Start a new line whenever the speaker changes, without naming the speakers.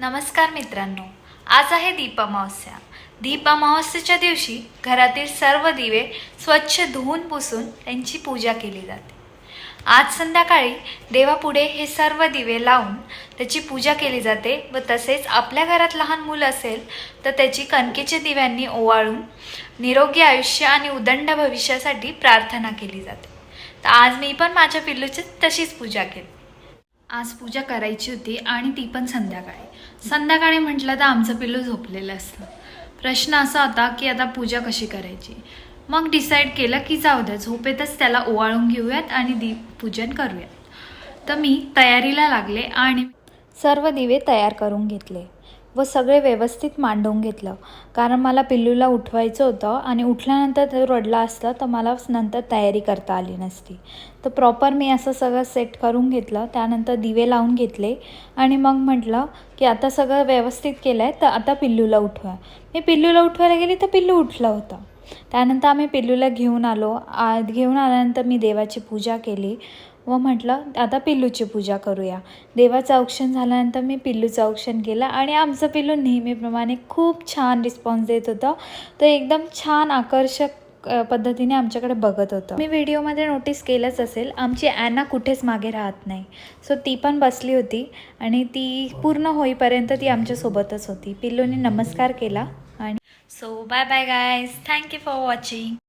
नमस्कार मित्रांनो आज आहे दीपमावस्या दीपमावस्येच्या दिवशी घरातील सर्व दिवे स्वच्छ धुवून पुसून त्यांची पूजा केली जाते. आज संध्याकाळी देवापुढे हे सर्व दिवे लावून त्याची पूजा केली जाते व तसेच आपल्या घरात लहान मुलं असेल तर त्याची कणकेच्या दिव्यांनी ओवाळून निरोगी आयुष्य आणि उदंड भविष्यासाठी प्रार्थना केली जाते. तर आज मी पण माझ्या पिल्लूची तशीच पूजा केली. आज पूजा करायची होती आणि ती पण संध्याकाळी. संध्याकाळी म्हटलं तर आमचं पिल्लू झोपलेलं असतं. प्रश्न असा होता की आता पूजा कशी करायची? मग डिसाईड केलं की जाऊ द्या झोपेतच त्याला ओवाळून घेऊयात आणि दीपपूजन करूयात. तर मी तयारीला लागले आणि सर्व दिवे तयार करून घेतले. व सगळे व्यवस्थित मांडून घेतलं. कारण मला पिल्लूला उठवायचं होतं आणि उठल्यानंतर तो रडला असता तर मला नंतर तयारी करता आली नसती. तर प्रॉपर मी असं सगळं सेट करून घेतलं. त्यानंतर दिवे लावून घेतले आणि मग म्हटलं की आता सगळं व्यवस्थित केलं आहे तर आता पिल्लूला उठवा. मी पिल्लूला उठवायला गेली तर पिल्लू उठलं होतं. त्यानंतर आम्ही पिल्लूला घेऊन आलो. आ घेऊन आल्यानंतर मी देवाची पूजा केली व म्हटलं आता पिल्लूची पूजा करूया. देवाचं औक्षण झाल्यानंतर मी पिल्लूचं औक्षण केलं आणि आमचं पिल्लू नेहमीप्रमाणे खूप छान रिस्पॉन्स देत होतं. तर एकदम छान आकर्षक पद्धतीने आमच्याकडे बघत होतं. मी व्हिडिओमध्ये नोटीस केलंच असेल आमची ॲना कुठेच मागे राहत नाही. सो ती पण बसली होती आणि ती पूर्ण होईपर्यंत ती आमच्यासोबतच होती. पिल्लूने नमस्कार केला. So bye bye guys. Thank you for watching.